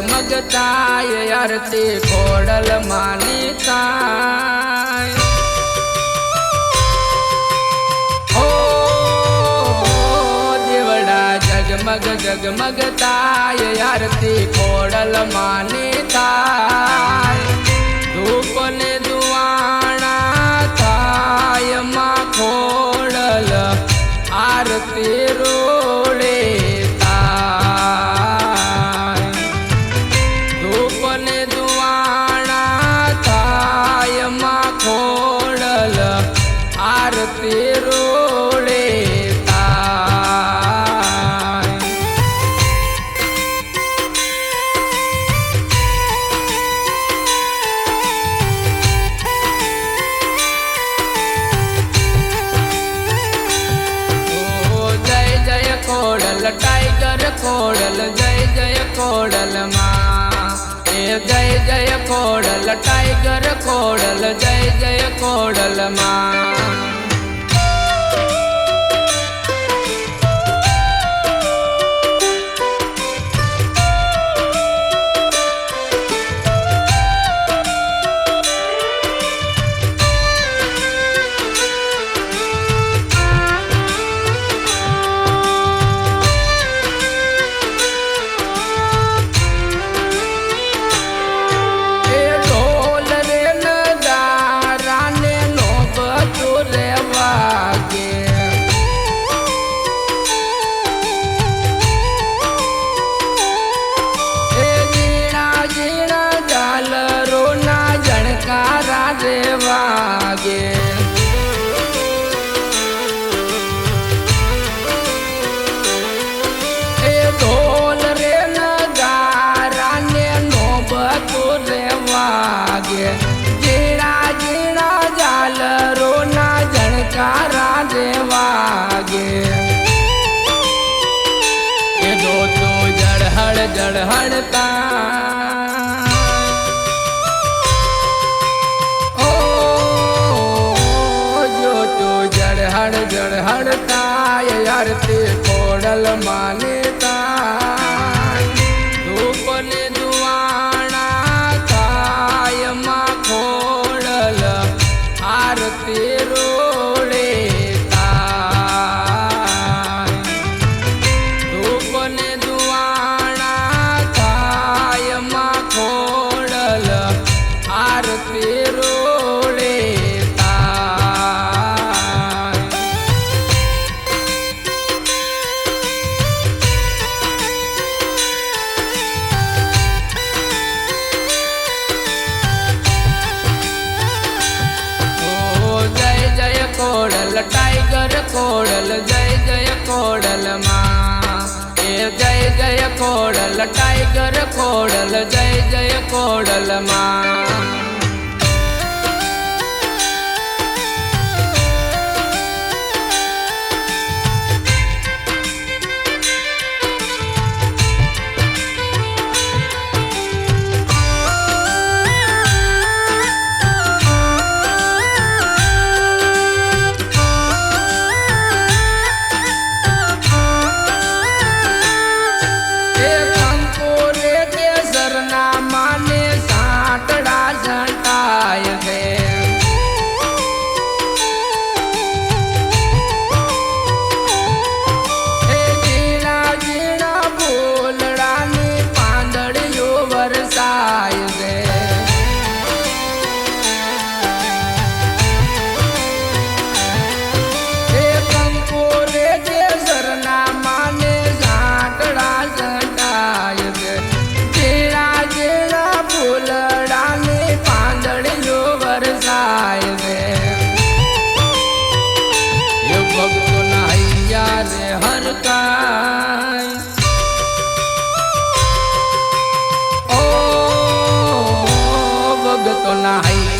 જગમગતાય અરતી ખોડલ માની તાય જગમગ જગમગતાય આરતી કોડલ માની તાય ધૂપને ટાઈગર કોડલ જય જય કોડલમાં એ જય જય કોડલ ટાઈગર કોડલ જય જય કોડલમાં ઝળહળતા. ઓ જો તો ઝળહળ ઝળહળતા. યાર તે કોડલ માન કોડલ ટાઈગર કોડલ જય જય કોડલમાં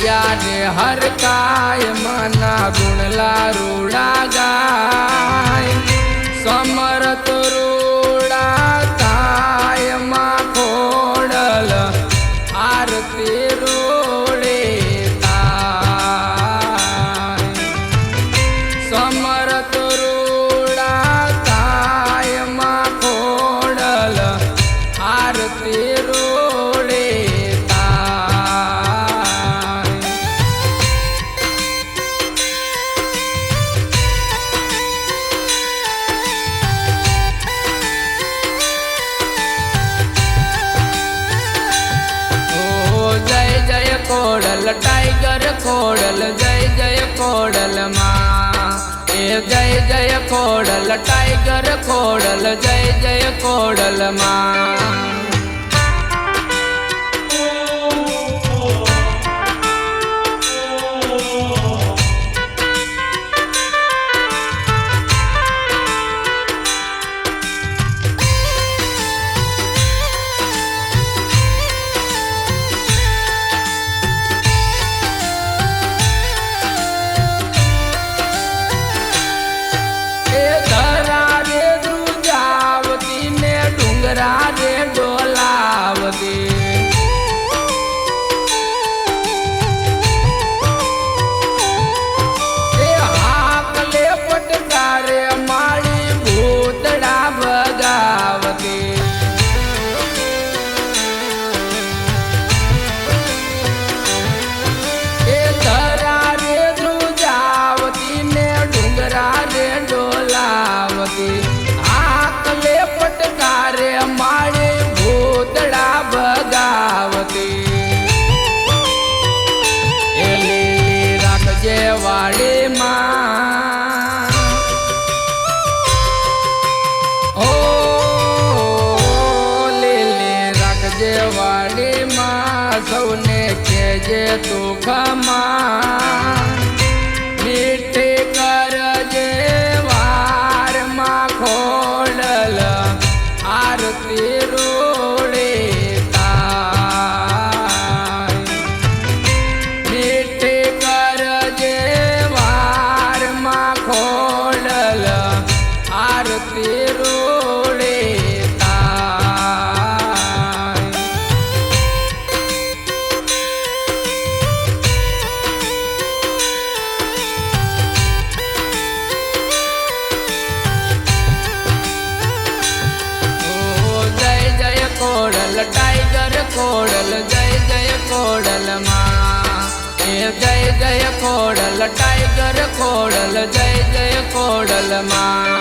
માયા ને હર કાય મના ગુણલા રૂડા ગાય. સમરતો ખોડલ જય જય કોડલમાં એ જય જય કોડલ, ટાઈગર કોડલ, જય જય કોડલમાં வாழே કોડલ ટાઈગર કોડલ જય જય કોડલમાં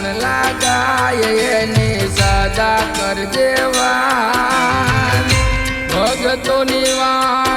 ગુણ લાગાય એને સદા કરજે વાર ભગતો નિવારે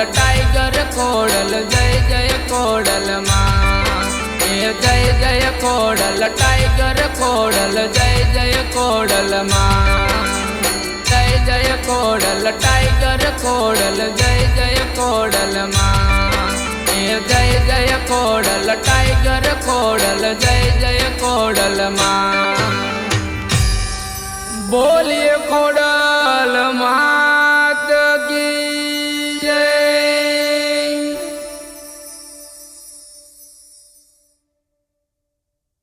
કોડલ ટાઈગર કોડલ, જય જય કોડલમાં એ જય જય કોડલ, ટાઈગર કોડલ, જય જય કોડલમાં જય જય કોડલ, ટાઈગર કોડલ, જય જય કોડલમાં એ જય જય કોડલ, ટાઈગર કોડલ, જય જય કોડલમાં બોલીએ ખોડલ માં